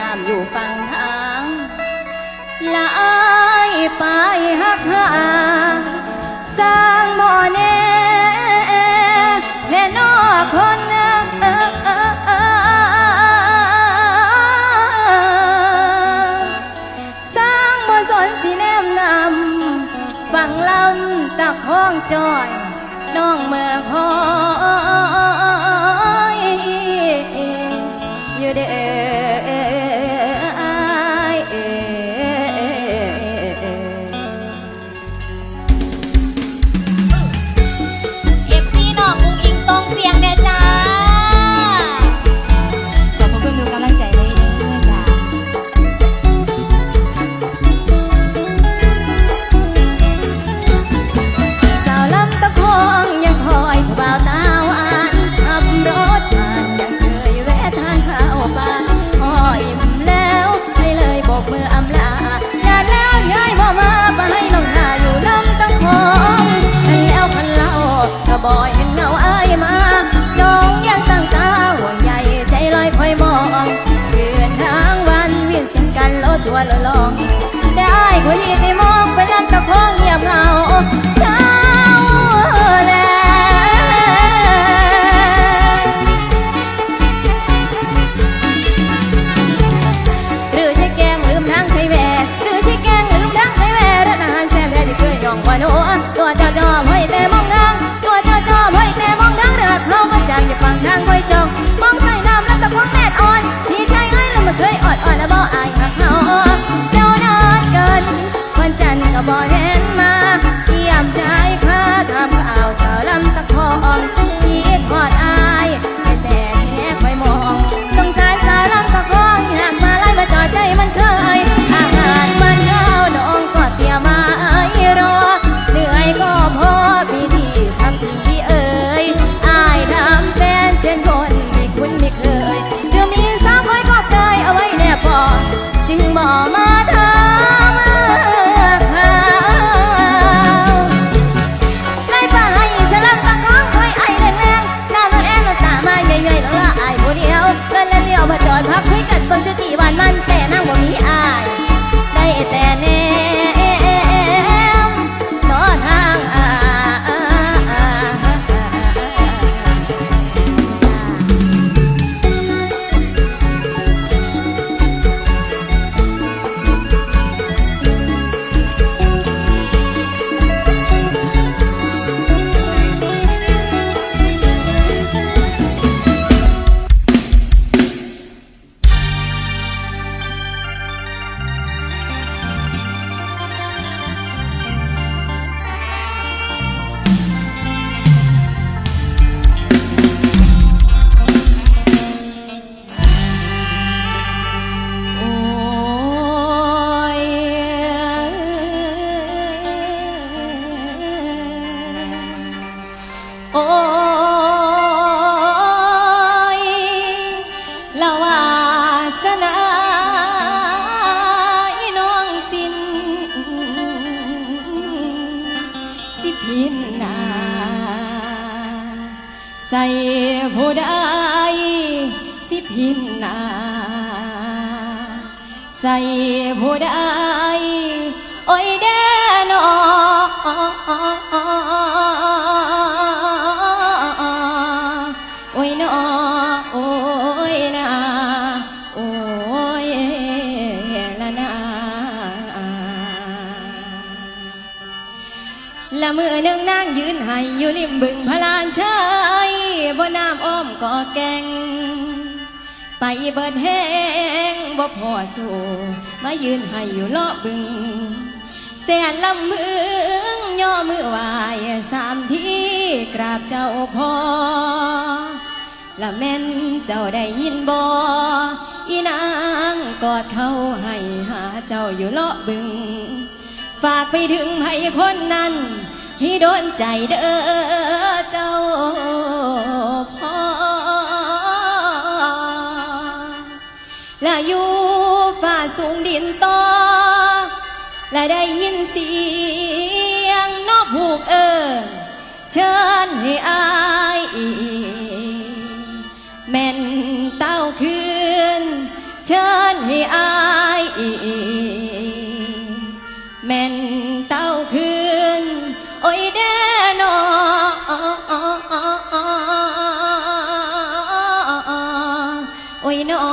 น้ำอยู่ฟังทางละอายไปหักหาสร้างบ่อเน่แม่นอคนสร้างบ่อสนสีแนมนำฝังลำตักห้องจอย พินนาใส่ผู้ใดโอ้ยเด้อนอโอ้ยนอโอ้ยนาโอ้ยละนาละมือนึงนางยืนให้อยู่ริมบึงพลานเชยบนน้ำอ้อมก่อแกง เบิดแหงบ่พอสู้มายืนให้อยู่เลาะบึงเสียนลำมือย่อมือวายสามทีกราบเจ้าพอละแม่นเจ้าได้ยินบ่อีนางกอดเขาให้หาเจ้าอยู่เลาะบึง ฝากไปถึงให้คนนั้นที่โดนใจเด้อ และอยู่ฝ่าสูงดินต่อ และได้ยินเสียงนกผูกเอิญเชิญให้อายอีแม่นเต้าคืน เชิญให้อายอีแม่นเต้าคืน โอ้ยเด้อนอโอ้ยนอ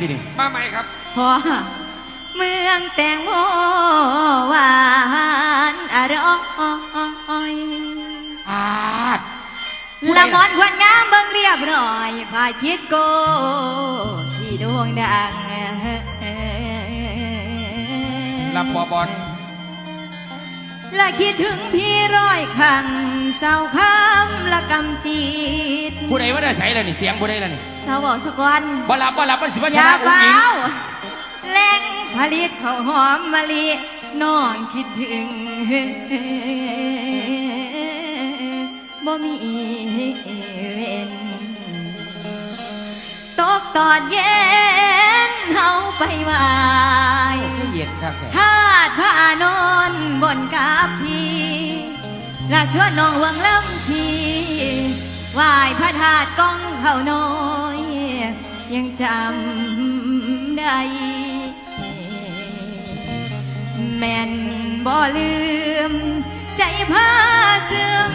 ทีนี่มาไหมครับ พอเมืองแตงโมหวานอร่อยอาละมอนควันงามเบิ่งเรียบร้อยพาคิดโก ที่ดวงดัง รับอบอล และคิดถึงพี่ร้อยขังเศร้าคำละกำจีตผู้ใดว่าได้ใส่แล้วนี่เสียงผู้ใดล่ะนี่สาวสุกอนบ่รับบ่รับมันสิว่าชานะอุ้งอิงาแหล่งผลิตข้าวหอมมะลิน้องคิดถึงบ่มี กตอนเย็นเฮาไปวายถ้าผ้าตุพระอานนท์บนกาพีแลากชวนน้องวังเลำทีวายพระธาตุก้องเขาน้อย ยังจำได้ แม่นบ่ลืม ใจพาเสื่อม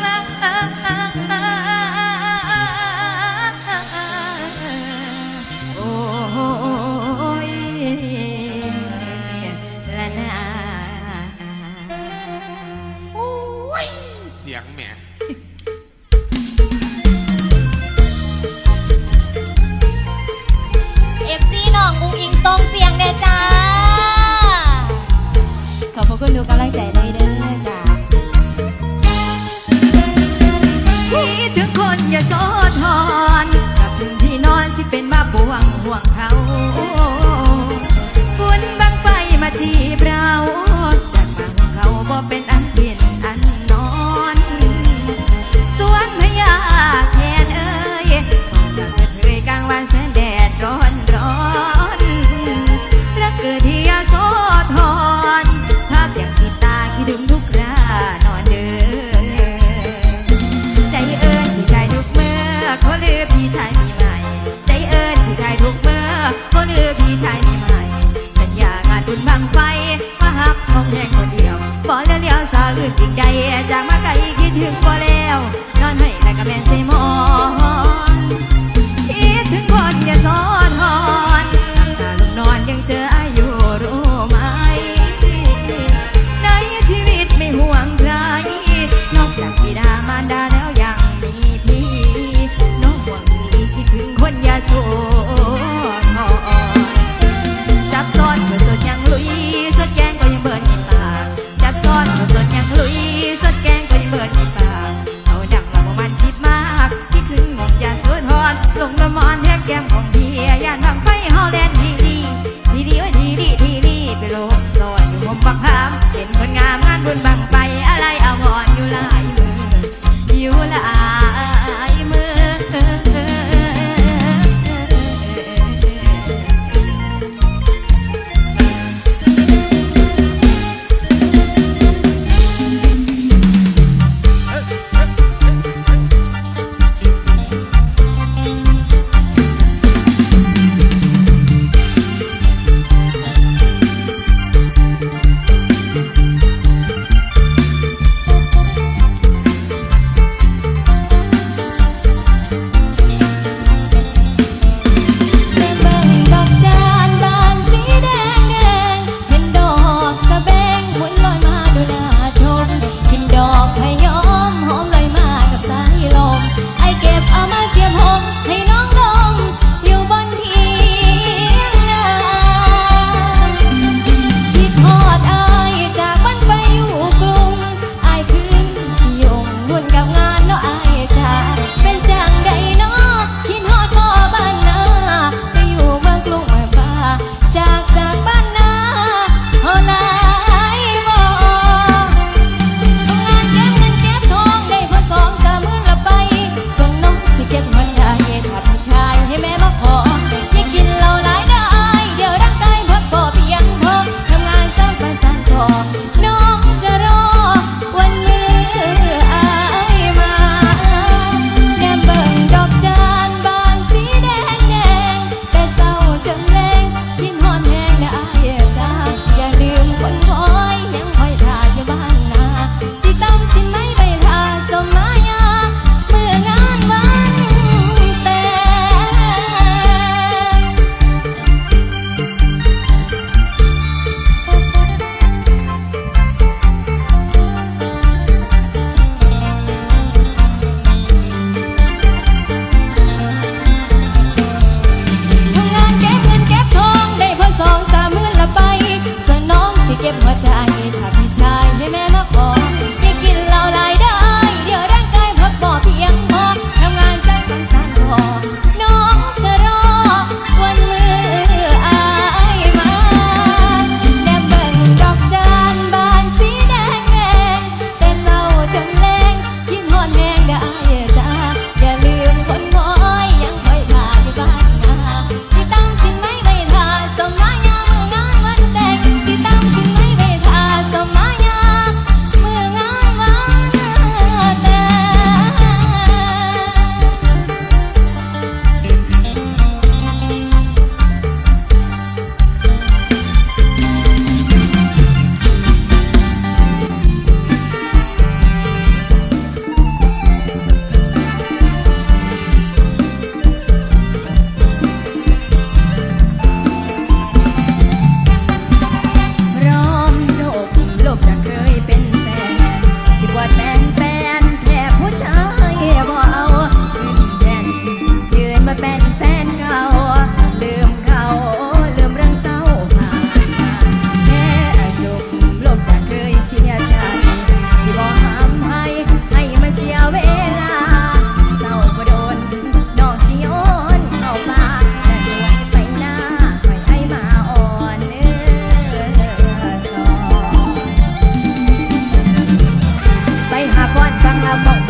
พร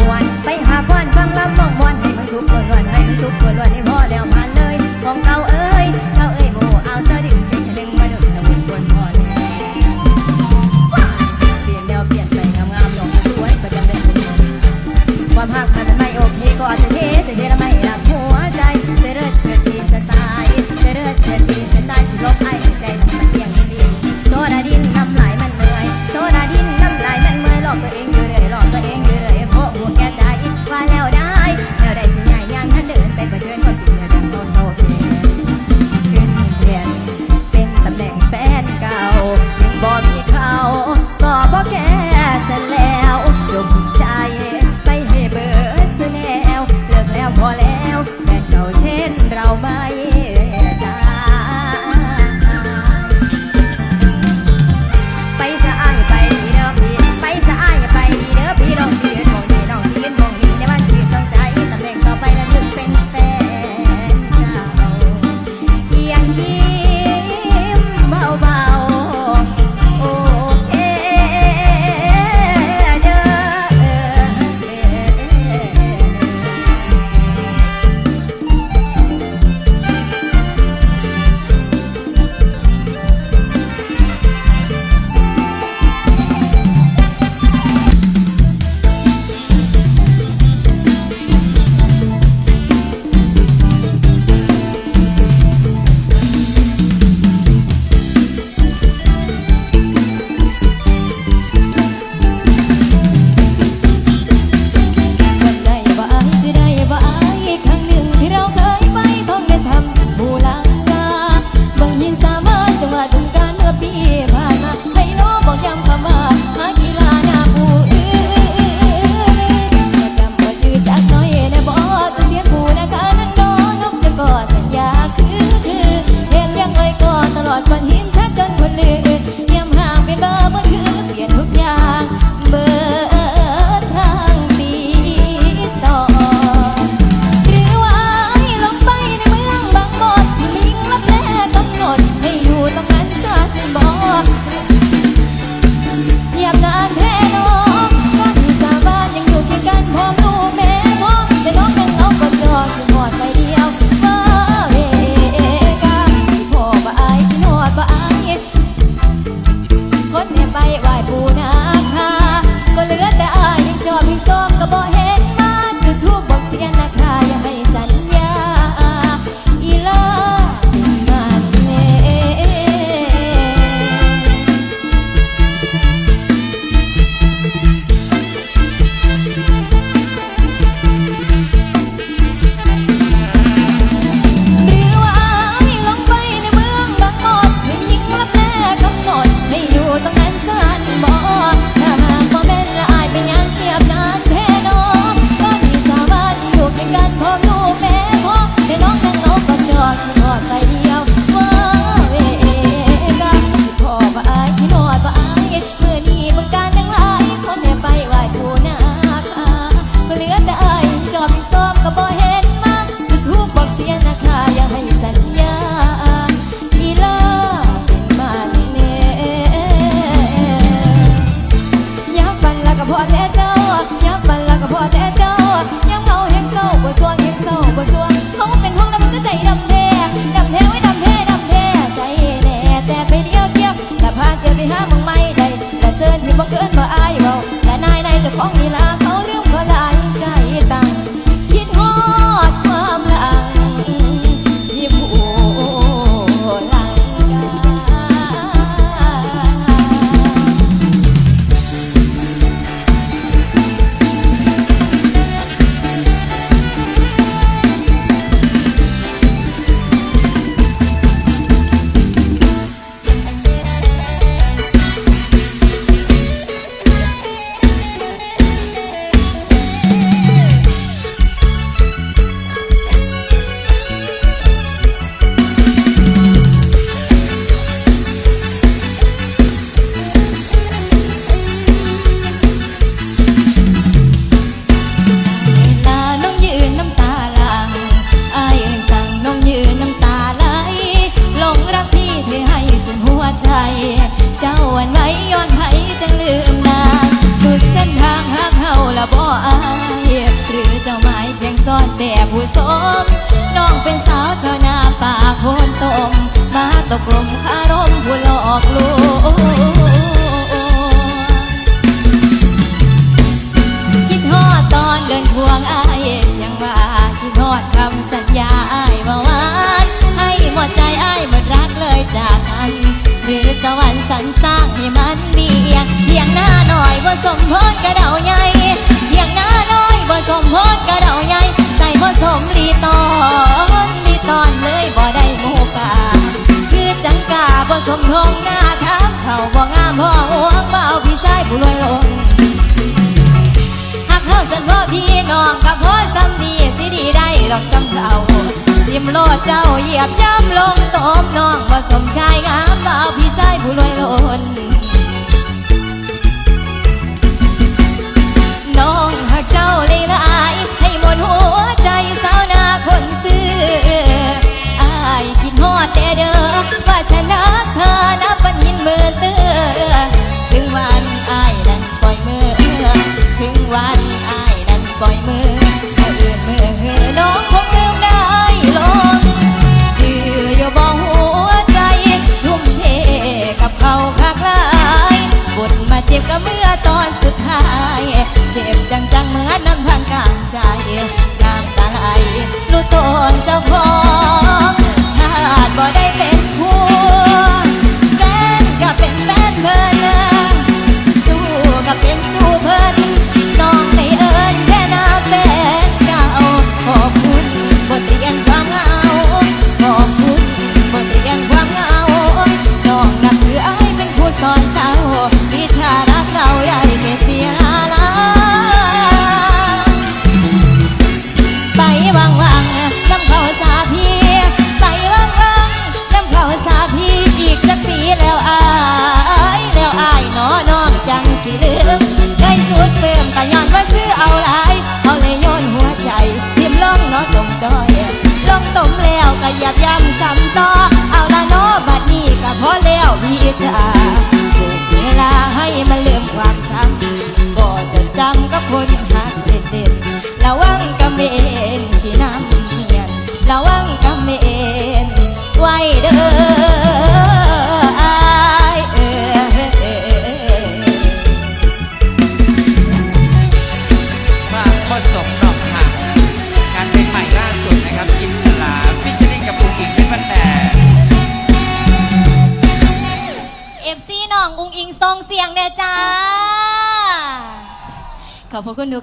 ตกลมคารมผู้หลอกลวงคิดฮอดตอนเดินทวงอายยังว่าคิดฮอดคำสัญญาอายบ่าวานให้หมดใจอายหมดรักเลยจากอัน หรือสวรรค์สรรสร้างให้มันเบียงเบียงหน้าหน่อยว่สมพรกเดาใหญ่เพียงหน้าน้อยบ่สมพรกระเดาใหญ่ใส่บ่สมรีตอนรีตอนเลยบ่ได้หมูป่า สมทงหน้าทางเขาบ่งามพ่อหววเบาพี่ชายผู้รวยลงหักเขาสันพ่อพี่น้องกับพ่อซ้ำนีสิดีได้หรอกซ้ำเขาจิมโลเจ้าเหยียบย้ำ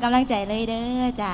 กำลังใจเลยเด้อจ้า